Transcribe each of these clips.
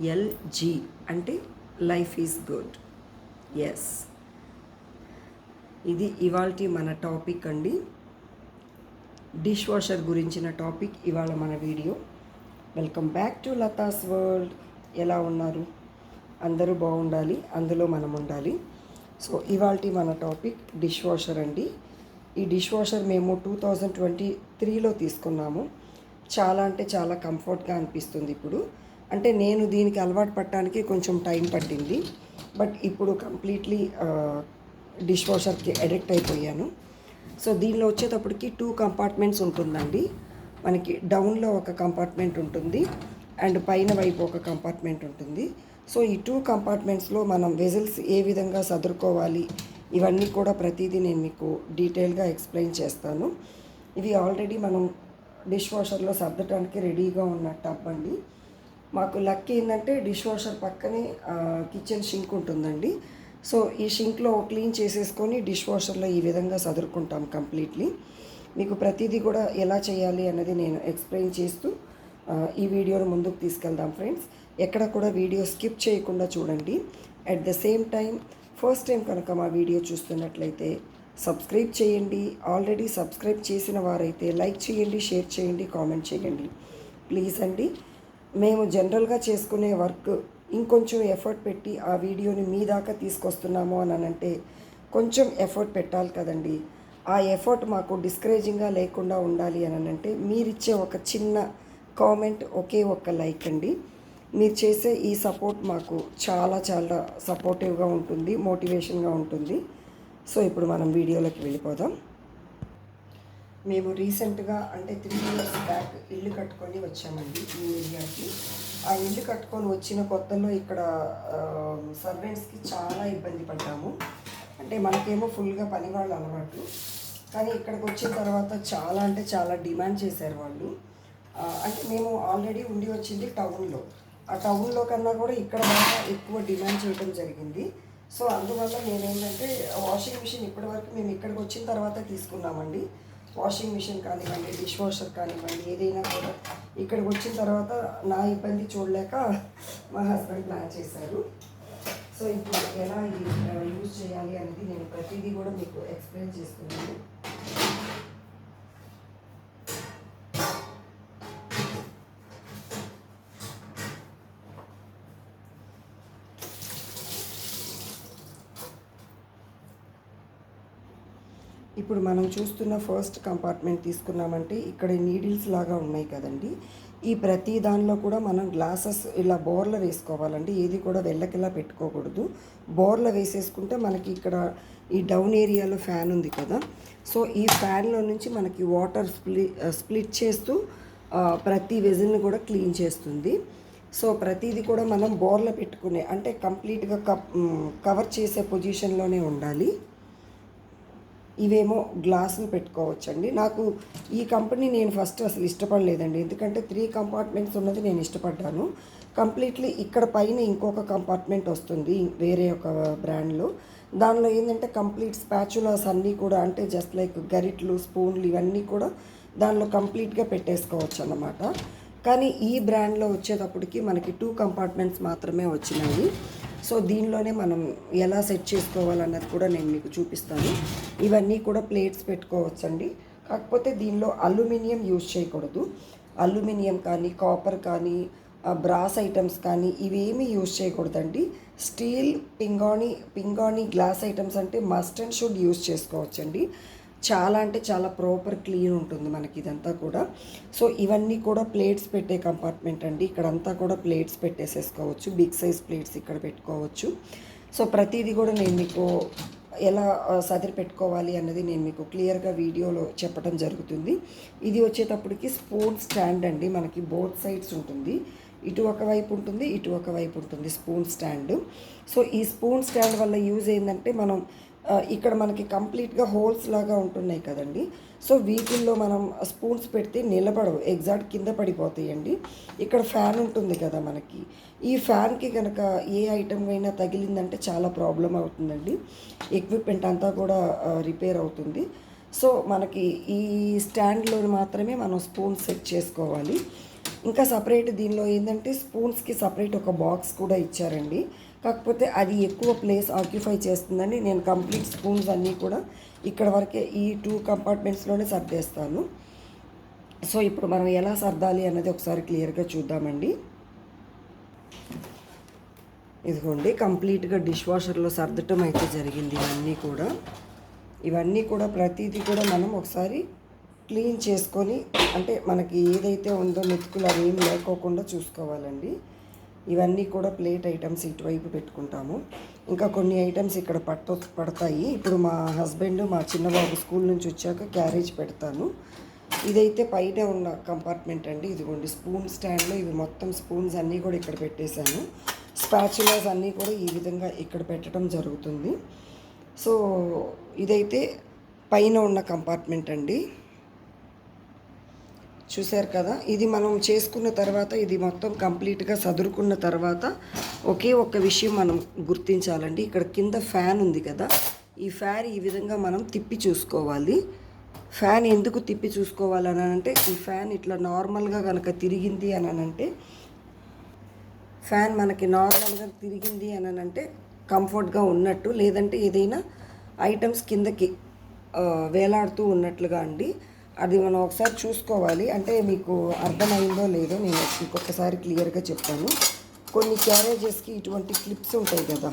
LG అంటే life is good yes ఇది ఇవాళ మన టాపిక్ అండి. డిష్ వాషర్ గురించిన టాపిక్ ఇవాళ మన video welcome back to Latha's world ఎలా ఉన్నారు? అందరూ బాగుండాలి. అందులో మనం ఉండాలి. సో ఇవాళ మన టాపిక్ డిష్ వాషర్ అండి. ఈ డిష్ వాషర్ మేము టూ థౌజండ్ ట్వంటీ త్రీలో తీసుకున్నాము. చాలా అంటే చాలా కంఫర్ట్గా అనిపిస్తుంది ఇప్పుడు. అంటే నేను దీనికి అలవాటు పట్టడానికి కొంచెం టైం పట్టింది. బట్ ఇప్పుడు కంప్లీట్లీ డిష్ వాషర్కి అడిక్ట్ అయిపోయాను. సో దీనిలో వచ్చేటప్పటికి టూ కంపార్ట్మెంట్స్ ఉంటుందండి. మనకి డౌన్లో ఒక కంపార్ట్మెంట్ ఉంటుంది. అండ్ పైన వైపు ఒక కంపార్ట్మెంట్ ఉంటుంది. సో ఈ టూ కంపార్ట్మెంట్స్లో మనం వెజల్స్ ఏ విధంగా సదురుకోవాలి ఇవన్నీ కూడా ప్రతిదీ నేను మీకు డీటెయిల్గా ఎక్స్ప్లెయిన్ చేస్తాను. ఇవి ఆల్రెడీ మనం డిష్ వాషర్లో సర్దటానికి రెడీగా ఉన్న టబ్ అండి. మాకు లక్ ఏంటంటే డిష్ వాషర్ పక్కనే కిచెన్ షింక్ ఉంటుందండి. సో ఈ షింక్లో క్లీన్ చేసేసుకొని డిష్ వాషర్లో ఈ విధంగా సదురుకుంటాం కంప్లీట్లీ. మీకు ప్రతిదీ కూడా ఎలా చేయాలి అన్నది నేను ఎక్స్ప్లెయిన్ చేస్తూ ఈ వీడియోను ముందుకు తీసుకెళ్దాం ఫ్రెండ్స్. ఎక్కడ కూడా వీడియో స్కిప్ చేయకుండా చూడండి. At the same time first time కనుక మా వీడియో చూస్తున్నట్లయితే సబ్స్క్రైబ్ చేయండి. ఆల్రెడీ సబ్స్క్రైబ్ చేసిన వారైతే లైక్ చేయండి షేర్ చేయండి కామెంట్ చేయండి. ప్లీజ్ అండి. మేము జనరల్గా చేసుకునే వర్క్ ఇంకొంచెం ఎఫర్ట్ పెట్టి ఆ వీడియోని మీ దాకా తీసుకొస్తున్నాము అని అంటే కొంచెం ఎఫర్ట్ పెట్టాలి కదండి. ఆ ఎఫర్ట్ మాకు డిస్కరేజింగ్గా లేకుండా ఉండాలి అని అంటే మీరిచ్చే ఒక చిన్న కామెంట్ ఒకే ఒక్క లైక్ అండి. మీరు చేసే ఈ సపోర్ట్ మాకు చాలా చాలా సపోర్టివ్గా ఉంటుంది మోటివేషన్గా ఉంటుంది. సో ఇప్పుడు మనం వీడియోలోకి వెళ్ళిపోదాం. మేము రీసెంట్గా అంటే త్రీ ఇయర్స్ బ్యాక్ ఇల్లు కట్టుకొని వచ్చామండి ఈ ఏరియాకి. ఆ ఇల్లు కట్టుకొని వచ్చిన కొత్తలో ఇక్కడ సర్వెంట్స్కి చాలా ఇబ్బంది పడ్డాము. అంటే మనకేమో ఫుల్గా పని వాళ్ళు అలవాటు. కానీ ఇక్కడికి వచ్చిన తర్వాత చాలా అంటే చాలా డిమాండ్ చేశారు వాళ్ళు. అంటే మేము ఆల్రెడీ ఉండి వచ్చింది టౌన్లో ఆ టౌన్లో కన్నా కూడా ఇక్కడ బాగా ఎక్కువ డిమాండ్ చేయడం జరిగింది. సో అందువల్ల నేనేంటంటే వాషింగ్ మిషన్ ఇప్పటివరకు మేము ఇక్కడికి వచ్చిన తర్వాత తీసుకున్నామండి. వాషింగ్ మిషన్ కానివ్వండి డిష్ వాషర్ కానివ్వండి ఏదైనా కూడా ఇక్కడికి వచ్చిన తర్వాత నా ఇబ్బంది చూడలేక మా హస్బెండ్ ప్లాన్ చేశారు. సో ఇప్పుడు ఎలా ఇది uh, యూజ్ చేయాలి అనేది నేను ప్రతిదీ కూడా మీకు ఎక్స్ప్లెయిన్ చేస్తున్నాను. ఇప్పుడు మనం చూస్తున్న ఫస్ట్ కంపార్ట్మెంట్ తీసుకున్నామంటే ఇక్కడ నీడిల్స్ లాగా ఉన్నాయి కదండి. ఈ ప్రతి దానిలో కూడా మనం గ్లాసెస్ ఇలా బోర్ల వేసుకోవాలండి. ఏది కూడా వెళ్ళకిలా పెట్టుకోకూడదు. బోర్ల వేసేసుకుంటే మనకి ఇక్కడ ఈ డౌన్ ఏరియాలో ఫ్యాన్ ఉంది కదా. సో ఈ ఫ్యాన్లో నుంచి మనకి వాటర్ స్ప్లి స్ప్లిట్ చేస్తూ ప్రతి వెజిల్ని కూడా క్లీన్ చేస్తుంది. సో ప్రతిదీ కూడా మనం బోర్ల పెట్టుకునే అంటే కంప్లీట్గా కప్ కవర్ చేసే పొజిషన్లోనే ఉండాలి. ఇవేమో గ్లాసులు పెట్టుకోవచ్చండి. నాకు ఈ కంపెనీ నేను ఫస్ట్ అసలు ఇష్టపడలేదండి. ఎందుకంటే త్రీ కంపార్ట్మెంట్స్ ఉన్నది నేను ఇష్టపడ్డాను. కంప్లీట్లీ ఇక్కడ పైన ఇంకొక కంపార్ట్మెంట్ వస్తుంది వేరే ఒక బ్రాండ్లో. దానిలో ఏంటంటే కంప్లీట్ స్పాచులాస్ అన్నీ కూడా అంటే జస్ట్ లైక్ గరిట్లు స్పూన్లు ఇవన్నీ కూడా దానిలో కంప్లీట్గా పెట్టేసుకోవచ్చు అన్నమాట కానీ ఈ బ్రాండ్లో వచ్చేటప్పటికి మనకి టూ కంపార్ట్మెంట్స్ మాత్రమే వచ్చినాయి. సో దీనిలోనే మనం ఎలా సెట్ చేసుకోవాలన్నది కూడా నేను మీకు చూపిస్తాను. ఇవన్నీ కూడా ప్లేట్స్ పెట్టుకోవచ్చండి. కాకపోతే దీనిలో అల్యూమినియం యూజ్ చేయకూడదు. అల్యూమినియం కానీ కాపర్ కానీ బ్రాస్ ఐటమ్స్ కానీ ఇవేమీ యూజ్ చేయకూడదండి. స్టీల్ పింగాణి పింగాణి గ్లాస్ ఐటమ్స్ అంటే మస్ట్ అండ్ షుడ్ యూజ్ చేసుకోవచ్చండి. చాలా అంటే చాలా ప్రాపర్ క్లీన్ ఉంటుంది మనకి ఇదంతా కూడా. సో ఇవన్నీ కూడా ప్లేట్స్ పెట్టే కంపార్ట్మెంట్ అండి. ఇక్కడంతా కూడా ప్లేట్స్ పెట్టేసేసుకోవచ్చు. బిగ్ సైజ్ ప్లేట్స్ ఇక్కడ పెట్టుకోవచ్చు. సో ప్రతిదీ కూడా నేను మీకు ఎలా సదిరి పెట్టుకోవాలి అన్నది నేను మీకు క్లియర్గా వీడియోలో చెప్పడం జరుగుతుంది. ఇది వచ్చేటప్పటికి స్పూన్ స్టాండ్ అండి. మనకి బోత్ సైడ్స్ ఉంటుంది. ఇటు ఒక వైపు ఉంటుంది ఇటు ఒక వైపు ఉంటుంది స్పూన్ స్టాండ్ సో ఈ స్పూన్ స్టాండ్ వల్ల యూజ్ ఏంటంటే మనం ఇక్కడ మనకి కంప్లీట్గా హోల్స్ లాగా ఉంటున్నాయి కదండి. సో వీటిల్లో మనం స్పూన్స్ పెడితే నిలబడవు. ఎగ్జాక్ట్ కింద పడిపోతాయండి. ఇక్కడ ఫ్యాన్ ఉంటుంది కదా మనకి. ఈ ఫ్యాన్కి కనుక ఏ ఐటమ్ అయినా తగిలిందంటే చాలా ప్రాబ్లం అవుతుందండి. ఎక్విప్మెంట్ అంతా కూడా రిపేర్ అవుతుంది. సో మనకి ఈ స్టాండ్లో మాత్రమే మనం స్పూన్ సెట్ చేసుకోవాలి. ఇంకా సపరేట్ దీనిలో ఏంటంటే స్పూన్స్కి సపరేట్ ఒక బాక్స్ కూడా ఇచ్చారండి. కాకపోతే అది ఎక్కువ ప్లేస్ ఆక్యుపై చేస్తుందని నేను కంప్లీట్ స్పూన్స్ అన్నీ కూడా ఇక్కడ వరకే ఈ టూ కంపార్ట్మెంట్స్లోనే సర్దేస్తాను. సో ఇప్పుడు మనం ఎలా సర్దాలి అన్నది ఒకసారి క్లియర్గా చూద్దామండి. ఇదిగోండి కంప్లీట్గా డిష్ వాషర్లో సర్దటం అయితే జరిగింది ఇవన్నీ కూడా. ఇవన్నీ కూడా ప్రతిదీ కూడా మనం ఒకసారి క్లీన్ చేసుకొని అంటే మనకి ఏదైతే ఉందో మెతుకులు అవి ఏం లేకోకుండా చూసుకోవాలండి. ఇవన్నీ కూడా ప్లేట్ ఐటమ్స్ ఇటువైపు పెట్టుకుంటాము. ఇంకా కొన్ని ఐటమ్స్ ఇక్కడ పట్ట పడతాయి. ఇప్పుడు మా హస్బెండ్ మా చిన్నబాబు స్కూల్ నుంచి వచ్చాక క్యారేజ్ పెడతాను. ఇదైతే పైన ఉన్న కంపార్ట్మెంట్ అండి. ఇదిగోండి స్పూన్ స్టాండ్లో ఇవి మొత్తం స్పూన్స్ అన్నీ కూడా ఇక్కడ పెట్టేశాను. స్పాచులాస్ అన్నీ కూడా ఈ విధంగా ఇక్కడ పెట్టడం జరుగుతుంది. సో ఇదైతే పైన ఉన్న కంపార్ట్మెంట్ అండి. చూశారు కదా? ఇది మనం చేసుకున్న తర్వాత ఇది మొత్తం కంప్లీట్గా సదురుకున్న తర్వాత ఒకే ఒక్క విషయం మనం గుర్తించాలండి. ఇక్కడ కింద ఫ్యాన్ ఉంది కదా? ఈ ఫ్యాన్ ఈ విధంగా మనం తిప్పి చూసుకోవాలి. ఫ్యాన్ ఎందుకు తిప్పి చూసుకోవాలని అంటే ఈ ఫ్యాన్ ఇట్లా నార్మల్గా కనుక తిరిగింది అని అంటే ఫ్యాన్ మనకి నార్మల్గా తిరిగింది అని అంటే కంఫర్ట్గా ఉన్నట్టు లేదంటే ఏదైనా ఐటమ్స్ కిందకి వేలాడుతూ ఉన్నట్లుగా అండి. అది మనం ఒకసారి చూసుకోవాలి. అంటే మీకు అర్థమైందో లేదో నేను ఇంకొకసారి క్లియర్గా చెప్తాను. కొన్ని క్యారేజెస్కి ఇటువంటి క్లిప్స్ ఉంటాయి కదా.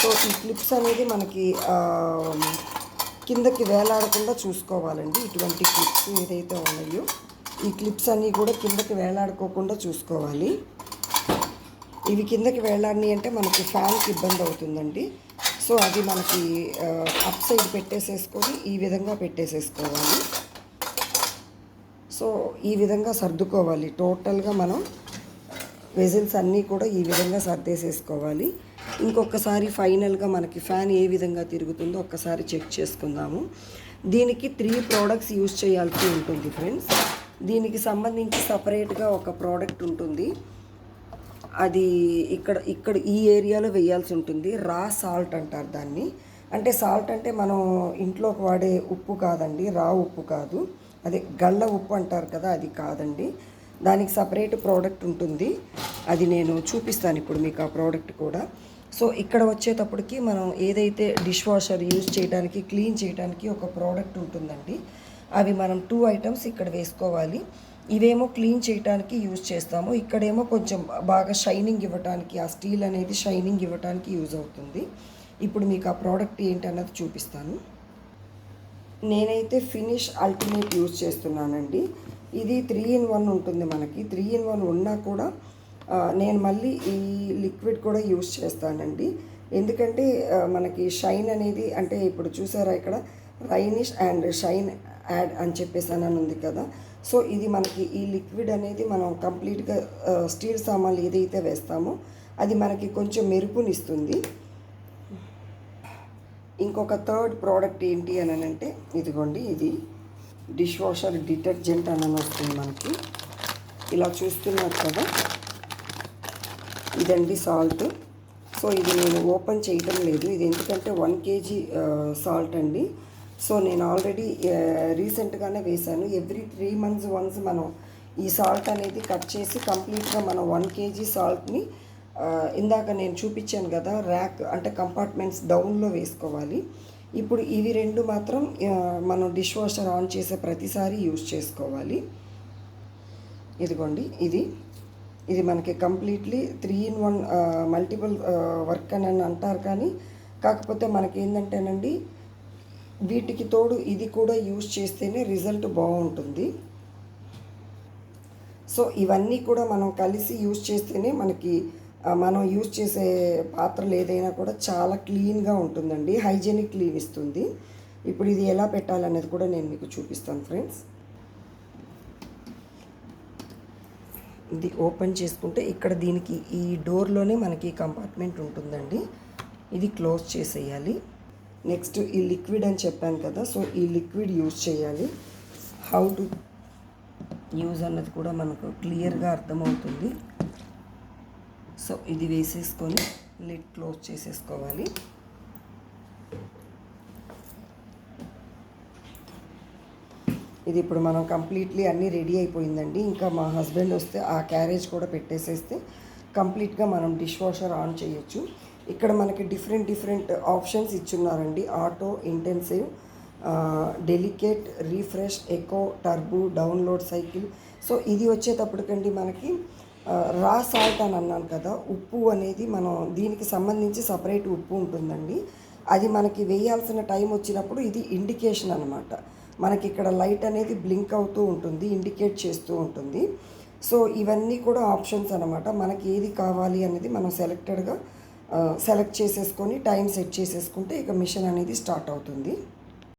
సో ఈ క్లిప్స్ అనేది మనకి కిందకి వేలాడకుండా చూసుకోవాలండి. ఇటువంటి క్లిప్స్ ఏదైతే ఉన్నాయో ఈ క్లిప్స్ అన్నీ కూడా కిందకి వేలాడుకోకుండా చూసుకోవాలి. ఇవి కిందకి వేలాడినాయి అంటే మనకి ఫ్యాన్కి ఇబ్బంది అవుతుందండి. సో అది మనకి అప్ సైడ్ పెట్టేసేసుకొని ఈ విధంగా పెట్టేసేసుకోవాలి. సో ఈ విధంగా సర్దుకోవాలి. టోటల్గా మనం వెజిల్స్ అన్నీ కూడా ఈ విధంగా సర్దేసేసుకోవాలి. ఇంకొకసారి ఫైనల్గా మనకి ఫ్యాన్ ఏ విధంగా తిరుగుతుందో ఒక్కసారి చెక్ చేసుకుందాము. దీనికి త్రీ ప్రోడక్ట్స్ యూజ్ చేయాల్సి ఉంటుంది ఫ్రెండ్స్. దీనికి సంబంధించి సపరేట్గా ఒక ప్రోడక్ట్ ఉంటుంది. అది ఇక్కడ ఇక్కడ ఈ ఏరియాలో వేయాల్సి ఉంటుంది. రా సాల్ట్ అంటారు దాన్ని. అంటే సాల్ట్ అంటే మనం ఇంట్లోకి వాడే ఉప్పు కాదండి రా ఉప్పు కాదు. అదే గళ్ళ ఉప్పు అంటారు కదా అది కాదండి. దానికి సపరేట్ ప్రోడక్ట్ ఉంటుంది. అది నేను చూపిస్తాను ఇప్పుడు మీకు ఆ ప్రోడక్ట్ కూడా. సో ఇక్కడ వచ్చేటప్పటికి మనం ఏదైతే డిష్ వాషర్ యూజ్ చేయడానికి క్లీన్ చేయడానికి ఒక ప్రోడక్ట్ ఉంటుందండి. అవి మనం టూ ఐటమ్స్ ఇక్కడ వేసుకోవాలి. ఇవేమో క్లీన్ చేయడానికి యూజ్ చేస్తాము. ఇక్కడేమో కొంచెం బాగా షైనింగ్ ఇవ్వడానికి ఆ స్టీల్ అనేది షైనింగ్ ఇవ్వడానికి యూజ్ అవుతుంది. ఇప్పుడు మీకు ఆ ప్రోడక్ట్ ఏంటి అన్నది చూపిస్తాను. నేనైతే ఫినిష్ అల్టిమేట్ యూజ్ చేస్తున్నానండి. ఇది త్రీ ఇన్ వన్ ఉంటుంది మనకి. త్రీ ఇన్ వన్ ఉన్నా కూడా నేను మళ్ళీ ఈ లిక్విడ్ కూడా యూజ్ చేస్తానండి. ఎందుకంటే మనకి షైన్ అనేది అంటే ఇప్పుడు చూసారా ఇక్కడ? రైనిష్ అండ్ షైన్ యాడ్ అని చెప్పేసి అని ఉంది కదా. సో ఇది మనకి ఈ లిక్విడ్ అనేది మనం కంప్లీట్గా స్టీల్ సామాన్లు ఏదైతే వేస్తామో అది మనకి కొంచెం మెరుపునిస్తుంది. ఇంకొక థర్డ్ ప్రోడక్ట్ ఏంటి అని అంటే ఇదిగోండి ఇది డిష్ వాషర్ డిటర్జెంట్ అని వస్తుంది మనకి. ఇలా చూస్తున్నారు కదా. ఇదండి సాల్ట్. సో ఇది నేను ఓపెన్ చేయడం లేదు. ఇది ఎందుకంటే వన్ కేజీ సాల్ట్ అండి. సో నేను ఆల్రెడీ రీసెంట్గానే వేశాను. ఎవ్రీ త్రీ మంత్స్ వన్స్ మనం ఈ సాల్ట్ అనేది కట్ చేసి కంప్లీట్గా మనం వన్ కేజీ సాల్ట్ని ఇందాక నేను చూపించాను కదా ర్యాక్ అంటే కంపార్ట్మెంట్స్ డౌన్లో వేసుకోవాలి. ఇప్పుడు ఇవి రెండు మాత్రం మనం డిష్ వాషర్ ఆన్ చేసే ప్రతిసారి యూజ్ చేసుకోవాలి. ఇదిగోండి ఇది. ఇది మనకి completely three in one multiple work అని అని అంటారు కానీ కాకపోతే మనకి ఏంటంటేనండి వీటికి తోడు ఇది కూడా యూజ్ చేస్తేనే రిజల్ట్ బాగుంటుంది. సో ఇవన్నీ కూడా మనం కలిసి యూజ్ చేస్తేనే మనకి మనం యూజ్ చేసే పాత్రలు ఏదైనా కూడా చాలా క్లీన్గా ఉంటుందండి. హైజెనిక్ క్లీన్ ఇస్తుంది. ఇప్పుడు ఇది ఎలా పెట్టాలనేది కూడా నేను మీకు చూపిస్తాను ఫ్రెండ్స్. ఇది ఓపెన్ చేసుకుంటే ఇక్కడ దీనికి ఈ డోర్లోనే మనకి కంపార్ట్మెంట్ ఉంటుందండి. ఇది క్లోజ్ చేసేయాలి. నెక్స్ట్ ఈ లిక్విడ్ అని చెప్పాను కదా సో ఈ లిక్విడ్ యూజ్ చేయాలి. హౌ టు యూజ్ అన్నది కూడా మనకు క్లియర్గా అర్థమవుతుంది. సో ఇది వేసేసుకొని లిడ్ క్లోజ్ చేసేసుకోవాలి. ఇది ఇప్పుడు మనం కంప్లీట్లీ అన్నీ రెడీ అయిపోయిందండి. ఇంకా మా హస్బెండ్ వస్తే ఆ క్యారేజ్ కూడా పెట్టేసేస్తే కంప్లీట్గా మనం డిష్ వాషర్ ఆన్ చేయొచ్చు. ఇక్కడ మనకి different different options ఇచ్చున్నారండి. Auto intensive delicate refresh eco turbo download cycle. So ఇది వచ్చేటప్పటికండి మనకి రా సాల్ట్ అని అన్నాను కదా ఉప్పు అనేది మనం దీనికి సంబంధించి సపరేట్ ఉప్పు ఉంటుందండి. అది మనకి వేయాల్సిన టైం వచ్చినప్పుడు ఇది ఇండికేషన్ అనమాట మనకి ఇక్కడ లైట్ అనేది బ్లింక్ అవుతూ ఉంటుంది ఇండికేట్ చేస్తూ ఉంటుంది. సో ఇవన్నీ కూడా ఆప్షన్స్ అనమాట మనకి ఏది కావాలి అనేది మనం సెలెక్టెడ్గా సెలెక్ట్ చేసేసుకొని టైం సెట్ చేసేసుకుంటే ఇక మిషన్ అనేది స్టార్ట్ అవుతుంది.